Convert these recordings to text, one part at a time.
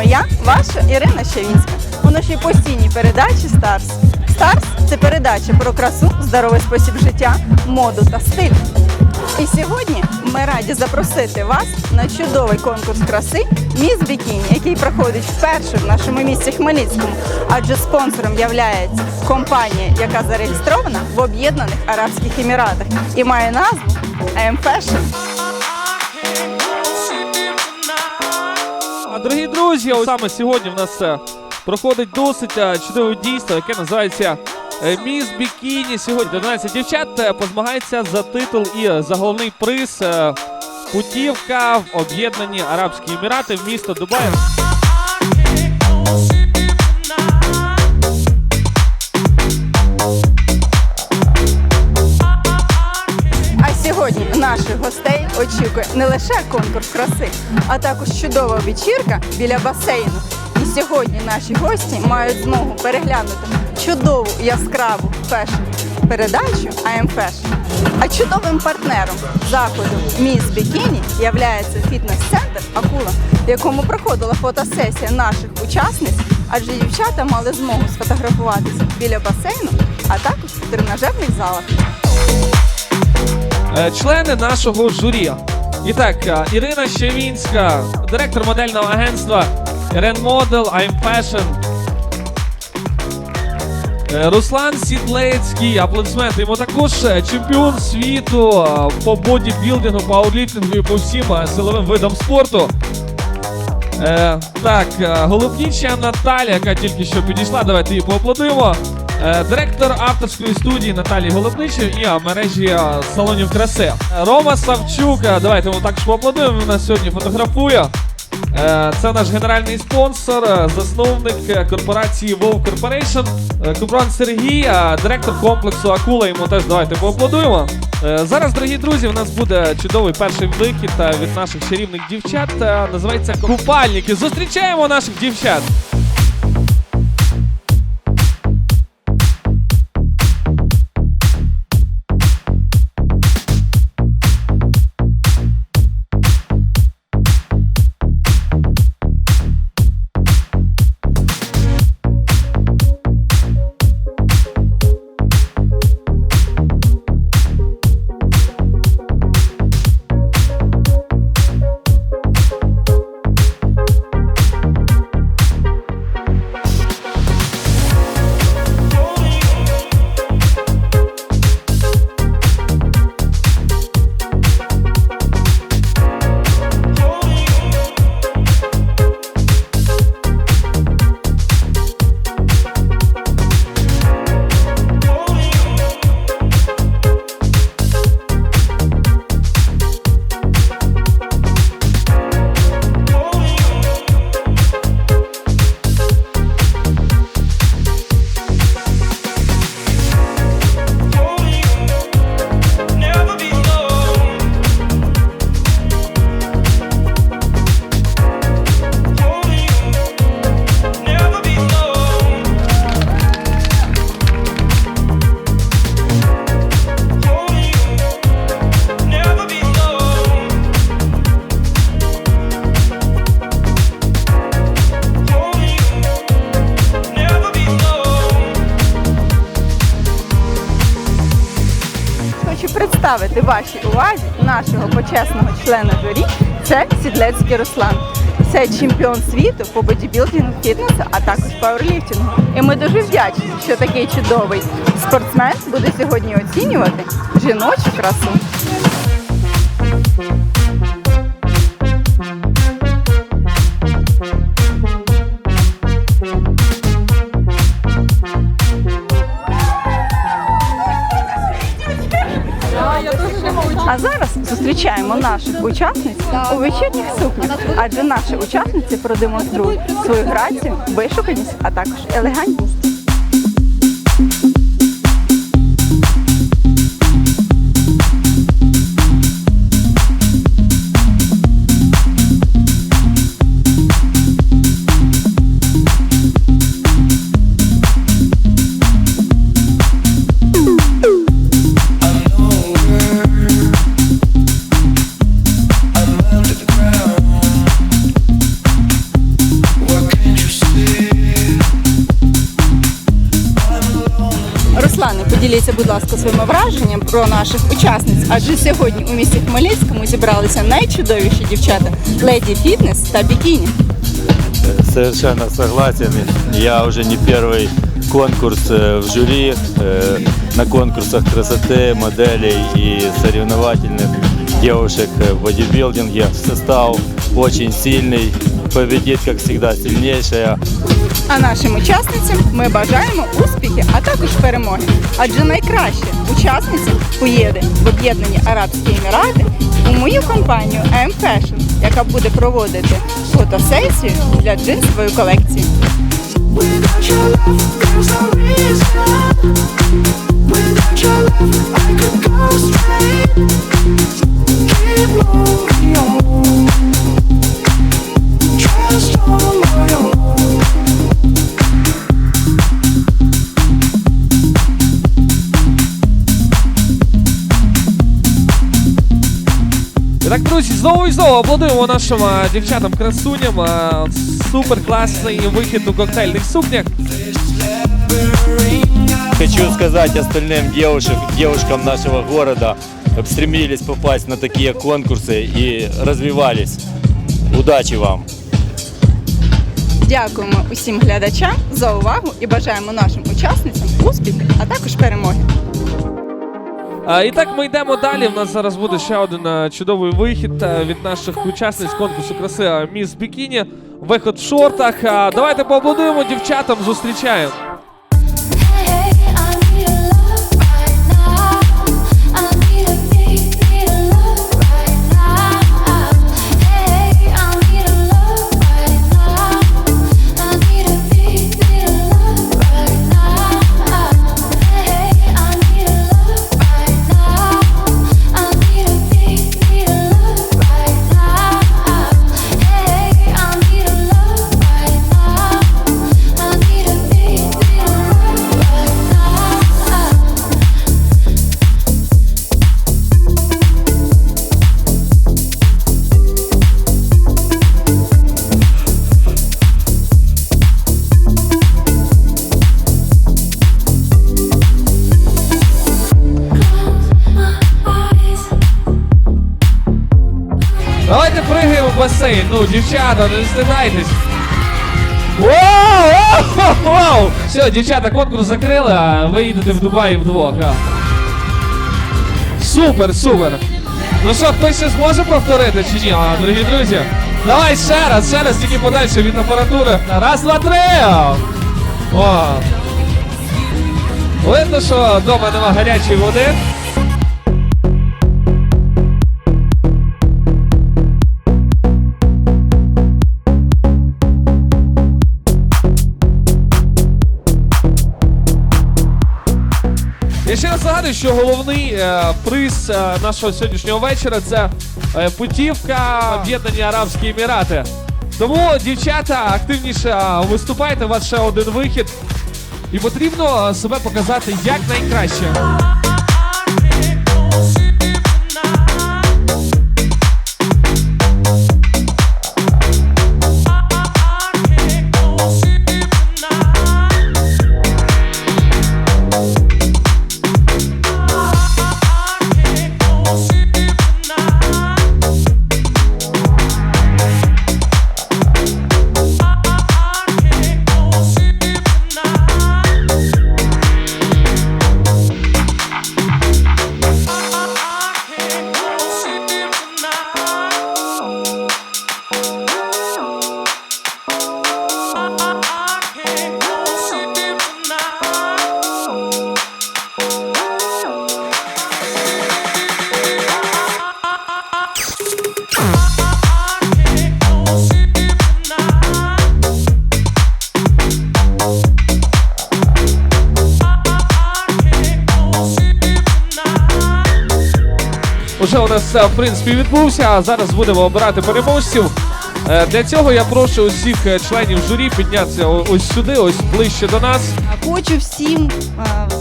вами я, ваша Ірина Щавінська. У нашій постійній передачі Старс. Старс це передача про красу, здоровий спосіб життя, моду та стиль. І сьогодні ми раді запросити вас на чудовий конкурс краси Міс Бікіні, який проходить вперше в нашому місті Хмельницькому, адже спонсором є компанія, яка зареєстрована в Об'єднаних Арабських Еміратах і має назву AM Fashion. А, Дорогі друзі, ось саме сьогодні в нас е, проходить досить е, чудове дійство, яке називається е, Міс Бікіні. Сьогодні 11 дівчат позмагається за титул і за головний приз путівка в Об'єднані Арабські Емірати в місто Дубай. Очікує не лише конкурс краси, а також чудова вечірка біля басейну. І сьогодні наші гості мають змогу переглянути чудову яскраву фешн передачу am Fashion. А чудовим партнером заходу Міс Бікіні являється фітнес-центр Акула, в якому проходила фотосесія наших учасниць, адже дівчата мали змогу сфотографуватися біля басейну, а також в тренажерних залах. Е, Члени нашого журі. І так, е, Ірина Щевінська, директор модельного агентства Ren Model, I'm Fashion. Е, Руслан Сідлецький, аплодисменти йому також е, чемпіон світу по бодібілдингу, пауерліфтингу і по всім силовим видам спорту. Е, так, Голубніча Наталя, яка тільки що підійшла, давайте її поаплодуємо. Е, директор авторської студії Наталії Голубничої і мережі салонів краси. Рома Савчук, е, давайте йому також поаплодуємо. Він нас сьогодні фотографує. Е, Це наш генеральний спонсор, засновник корпорації WoW Corporation. Купран Сергій, директор комплексу Акула. Йому теж давайте поаплодуємо. Зараз, дорогі друзі, у нас буде чудовий перший вихід від наших чарівних дівчат. Називається Купальники. Зустрічаємо наших дівчат. Представити вашій увазі нашого почесного члена журі. Це Сідлецький Руслан. Це чемпіон світу по бодібілдингу, фітнесу, а також пауерліфтингу. І ми дуже вдячні, що такий чудовий спортсмен буде сьогодні оцінювати жіночу красу. Зустрічаємо наших учасниць у вечірніх сукнях, адже наші учасниці продемонструють свою грацію, вишуканість, а також елегантність. Поділіться, будь ласка, своїми враженнями про наших учасниць, адже сьогодні у місті Хмельницькому зібралися найчудовіші дівчата леді фітнес та бікіні. Совершенно согласен. Я уже не первый конкурс э, в жюри э, на конкурсах красоты, моделей и соревновательных девушек э, в бодибилдинге. Состав очень сильный, победит, как всегда, сильнейшая. А нашим учасницям ми бажаємо успіхи, а також перемоги. Адже найкраще учасниці поїде в Об'єднані Арабські Емірати у мою компанію AM Fashion, яка буде проводити фотосесію для джинсової колекції. знову і знову аплодуємо нашим а, дівчатам красуням. А, Супер класний вихід у коктейльних сукнях. Хочу сказать остальным девушек, девушкам нашего города, чтобы стремились попасть на такие конкурсы и развивались. Удачи вам! Дякуємо усім глядачам за увагу і бажаємо нашим учасницям успіхів, а також перемоги. І так ми йдемо далі. У нас зараз буде ще один чудовий вихід від наших учасниць конкурсу краси Міс Бікіні. Виход в шортах. Давайте поаплодуємо дівчатам. Зустрічаємо. Ну, дівчата, не стидайтесь. Вау! Все, дівчата, конкурс закрили, а ви їдете в Дубай вдвох. А. Супер, супер. Ну що, хтось ще зможе повторити чи ні, а, дорогі друзі? Давай ще раз, ще раз, тільки подальше від апаратури. Раз, два, три! О! Видно, що вдома нема гарячої води. Нагадую, що головний е, приз е, нашого сьогоднішнього вечора це е, путівка Об'єднані Арабські Емірати. Тому, дівчата, активніше виступайте, у вас ще один вихід. І потрібно себе показати як найкраще. Уже у нас е, в принципі відбувся. А зараз будемо обирати переможців. Е, Для цього я прошу усіх е, членів журі піднятися ось сюди, ось ближче до нас. Хочу всім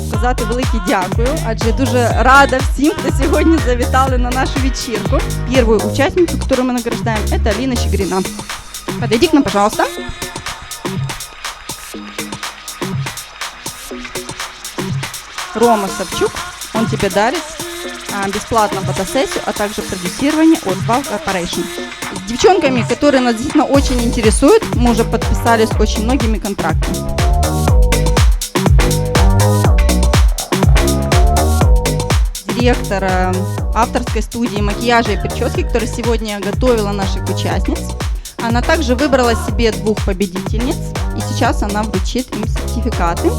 сказати велике дякую, адже дуже рада всім, хто сьогодні завітали на нашу вечірку. Первую участницу, которую мы награждаем, это Алина Щегрина. Подойди к нам, пожалуйста. Рома Савчук. Он тебе дарит бесплатно фотосессию, а также продюсирование от Val Corporation. С девчонками, которые нас действительно очень интересуют, мы уже подписались очень многими контрактами. Директор э, авторской студии макияжа и прически, которая сегодня готовила наших участниц. Она также выбрала себе двух победительниц, и сейчас она вручит им сертификаты.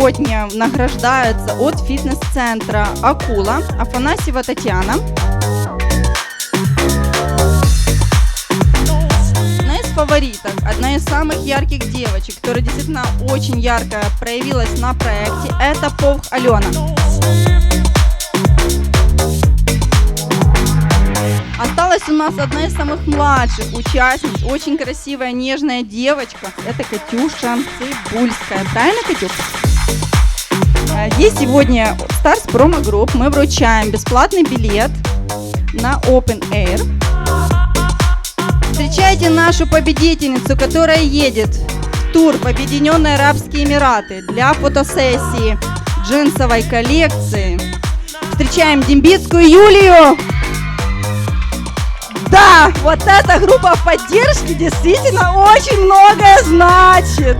Сегодня награждается от фитнес-центра «Акула» Афанасьева Татьяна. Одна из фавориток, одна из самых ярких девочек, которая действительно очень ярко проявилась на проекте, это Повх Алена. Осталась у нас одна из самых младших участниц, очень красивая, нежная девочка. Это Катюша Цибульская. Правильно, Катюша? Э, Ей сегодня Stars Promo Group мы вручаем бесплатный билет на Open Air. Встречайте нашу победительницу, которая едет в тур в Объединенные Арабские Эмираты для фотосессии джинсовой коллекции. Встречаем Дембицкую Юлию! Да, вот эта группа поддержки действительно очень многое значит.